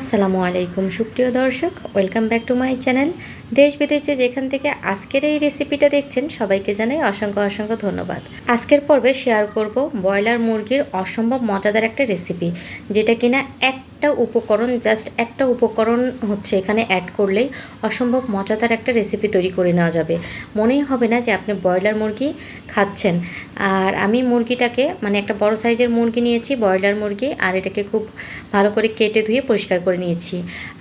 আসসালামু আলাইকুম সুপ্রিয় দর্শক welcome back to my channel দেশ বিদেশে যেখান থেকে আজকের এই রেসিপিটা দেখছেন, সবাইকে জানাই অসংখ্য অসংখ্য ধন্যবাদ। আজকের পর্বে শেয়ার করব ব্রয়লার মুরগির অসম্ভব মজাদার একটা রেসিপি যেটা কিনা একটা উপকরণ জাস্ট একটা উপকরণ হচ্ছে এখানে অ্যাড করলেই অসম্ভব মজাদার একটা রেসিপি তৈরি করে নেওয়া যাবে। মনেই হবে না যে আপনি ব্রয়লার মুরগি খাচ্ছেন। আর আমি মুরগিটাকে মানে একটা বড় সাইজের মুরগি নিয়েছি, ব্রয়লার মুরগি, আর এটাকে খুব ভালো করে কেটে ধুয়ে পরিষ্কার করে নিয়েছি।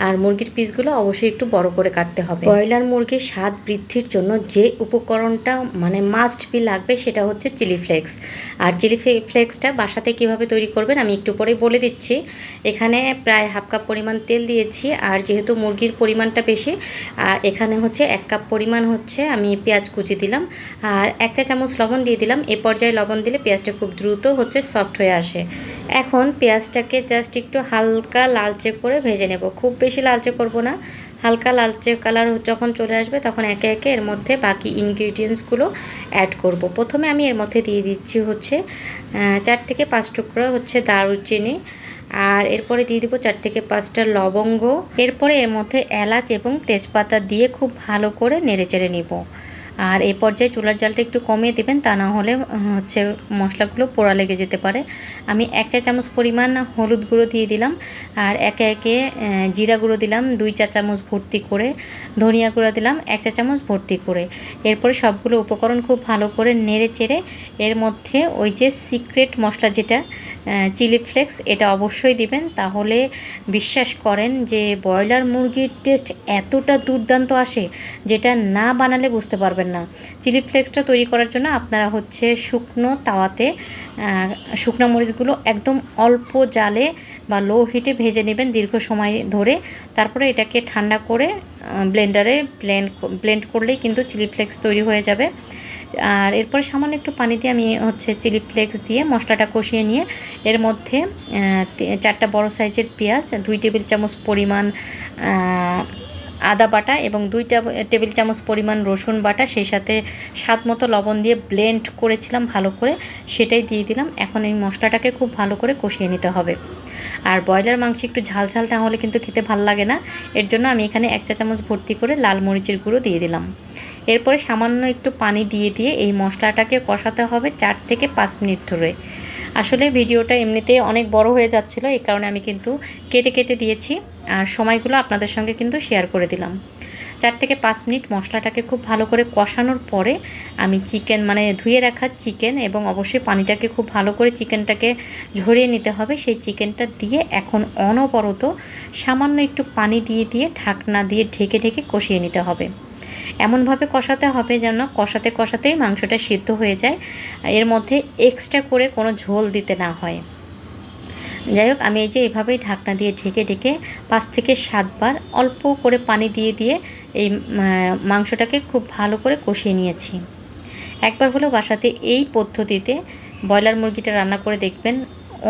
আর মুরগির পিসগুলো অবশ্যই একটু বড় করে কাটতে হবে। ব্রয়লার মুরগির স্বাদ বৃদ্ধির জন্য যে উপকরণটা মানে মাস্ট বি লাগবে, সেটা হচ্ছে চিলি ফ্লেক্স আর চিলি ফ্লেক্সটা বাসাতে কীভাবে তৈরি করবেন, আমি একটু পরেই বলে দিচ্ছি। এখানে প্রায় হাফ কাপ পরিমাণ তেল দিয়েছি আর যেহেতু মুরগির পরিমাণটা বেশি এখানে হচ্ছে এক কাপ পরিমাণ হচ্ছে আমি পেঁয়াজ কুচি দিলাম আর এক চা চামচ লবণ দিয়ে দিলাম। এ পর্যায়ে লবণ দিলে পেঁয়াজটা খুব দ্রুত হচ্ছে সফট হয়ে আসে। এখন পেঁয়াজটাকে জাস্ট একটু হালকা লালচে করে ভেজে নেব। খুব বেশি লালচে করব না। হালকা লালচে কালার যখন চলে আসবে তখন একে একে এর মধ্যে বাকি ইনগ্রিডিয়েন্টসগুলো অ্যাড করব। প্রথমে আমি এর মধ্যে দিয়ে দিচ্ছি হচ্ছে চার থেকে পাঁচ টুকরো হচ্ছে দারুচিনি আর এরপরে দিয়ে দিব চার থেকে পাঁচটা লবঙ্গ। এরপরে এর মধ্যে এলাচ এবং তেজপাতা দিয়ে খুব ভালো করে নেড়ে চেড়ে নিব। আর এই পর্যায়ে চুলার জালটা একটু কমিয়ে দেবেন, তা না হলে হচ্ছে মশলাগুলো পোড়া লেগে যেতে পারে। আমি এক চা চামচ পরিমাণ হলুদ গুঁড়ো দিয়ে দিলাম, আর একে একে জিরা গুঁড়ো দিলাম, দুই চা চামচ ভর্তি করে, ধনিয়া গুঁড়ো দিলাম, এক চা চামচ ভর্তি করে। এরপরে সবগুলো উপকরণ খুব ভালো করে নেড়ে চেড়ে, এর মধ্যে ওই যে সিক্রেট মশলা যেটা চিলি ফ্লেক্স, এটা অবশ্যই দিবেন। তাহলে বিশ্বাস করেন যে ব্রয়লার মুরগির টেস্ট এতটা দুর্দান্ত আসে, যেটা না বানালে বুঝতে পারবেন না। চিলি ফ্লেক্সটা তৈরি করার জন্য আপনারা হচ্ছে শুকনো তাওয়াতে শুকনো মরিচগুলো একদম অল্প জালে বা লো হিটে ভেজে নেবেন দীর্ঘ সময় ধরে। তারপরে এটাকে ঠান্ডা করে ব্লেন্ডারে ব্লেন্ড ব্লেন্ড করলেই কিন্তু চিলি ফ্লেক্স তৈরি হয়ে যাবে। আর এরপরে সামান্য একটু পানি দিয়ে আমি হচ্ছে চিলি ফ্লেক্স দিয়ে মশলাটা কষিয়ে নিয়ে এর মধ্যে চারটা বড় সাইজের পেঁয়াজ, দুই টেবিল চামচ পরিমাণ আদা বাটা এবং দুইটা টেবিল চামচ পরিমাণ রসুন বাটা, সেই সাথে স্বাদ মতো লবণ দিয়ে ব্লেন্ড করেছিলাম ভালো করে, সেটাই দিয়ে দিলাম। এখন এই মশলাটাকে খুব ভালো করে কষিয়ে নিতে হবে। আর ব্রয়লার মাংস একটু ঝাল ঝাল না হলে কিন্তু খেতে ভালো লাগে না। এর জন্য আমি এখানে এক চা চামচ ভর্তি করে লাল মরিচের গুঁড়ো দিয়ে দিলাম। এরপরে সামান্য একটু পানি দিয়ে দিয়ে এই মশলাটাকে কষাতে হবে চার থেকে পাঁচ মিনিট ধরে। আসলে ভিডিওটা এমনিতে অনেক বড় হয়ে যাচ্ছিল, এই কারণে আমি কিন্তু কেটে কেটে দিয়েছি আর সময়গুলো আপনাদের সঙ্গে কিন্তু শেয়ার করে দিলাম। চার থেকে পাঁচ মিনিট মশলাটাকে খুব ভালো করে কষানোর পরে আমি চিকেন মানে ধুয়ে রাখা চিকেন এবং অবশ্যই পানিটাকে খুব ভালো করে চিকেনটাকে ঝরিয়ে নিতে হবে। সেই চিকেনটা দিয়ে এখন অনবরত সামান্য একটু পানি দিয়ে দিয়ে ঢাকনা দিয়ে ঢেকে ঢেকে কষিয়ে নিতে হবে। এমনভাবে কষাতে হবে যেন কষাতে কষাতেই মাংসটা সিদ্ধ হয়ে যায়। এর মধ্যে এক্সট্রা করে কোনো ঝোল দিতে না হয়। যাই হোক, আমি এই যে এভাবেই ঢাকনা দিয়ে ঢেকে ঢেকে পাঁচ থেকে সাতবার অল্প করে পানি দিয়ে দিয়ে এই মাংসটাকে খুব ভালো করে কষিয়ে নিয়েছি। একবার হলেও বাসাতে এই পদ্ধতিতে ব্রয়লার মুরগিটা রান্না করে দেখবেন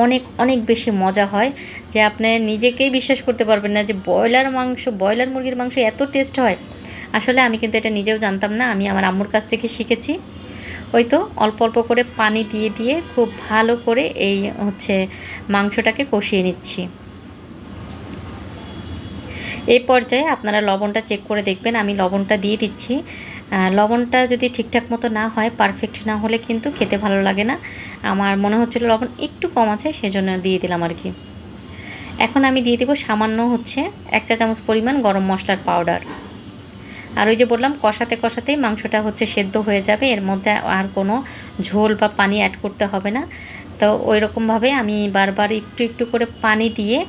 অনেক অনেক বেশি মজা হয় যে আপনি নিজেকেই বিশ্বাস করতে পারবেন না যে ব্রয়লার মাংস, ব্রয়লার মুরগির মাংস এত টেস্ট হয়। আসলে আমি কিন্তু এটা নিজেও জানতাম না, আমি আমার আম্মুর কাছ থেকে শিখেছি। ওই তো অল্প অল্প করে পানি দিয়ে দিয়ে খুব ভালো করে এই হচ্ছে মাংসটাকে কষিয়ে নিচ্ছি। এই পর্যায়ে আপনারা লবণটা চেক করে দেখবেন, আমি লবণটা দিয়ে দিচ্ছি। লবণটা যদি ঠিকঠাক মতো না হয় পারফেক্ট না হলে কিন্তু খেতে ভালো লাগে না। আমার মনে হচ্ছিল লবণ একটু কম আছে, সেজন্য দিয়ে দিলাম আর কি এখন আমি দিয়ে দেবো সামান্য হচ্ছে এক চা চামচ পরিমাণ গরম মশলার পাউডার আর ওই যে বললাম, কষাতে কষাতেই মাংসটা হচ্ছে সেদ্ধ হয়ে যাবে। এর মধ্যে আর কোনো ঝোল বা পানি অ্যাড করতে হবে না। তো ওই রকমভাবে আমি বারবার একটু একটু করে পানি দিয়ে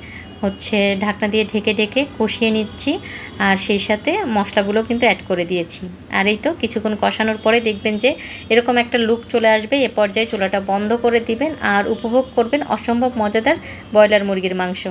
হচ্ছে ঢাকনা দিয়ে ঢেকে ঢেকে কষিয়ে নিচ্ছি। আর সেই সাথে মশলাগুলো কিন্তু অ্যাড করে দিয়েছি। আর এই তো কিছুক্ষণ কষানোর পরে দেখবেন যে এরকম একটা লুক চলে আসবে। এ পর্যায়ে চুলাটা বন্ধ করে দিবেন আর উপভোগ করবেন অসম্ভব মজাদার ব্রয়লার মুরগির মাংস।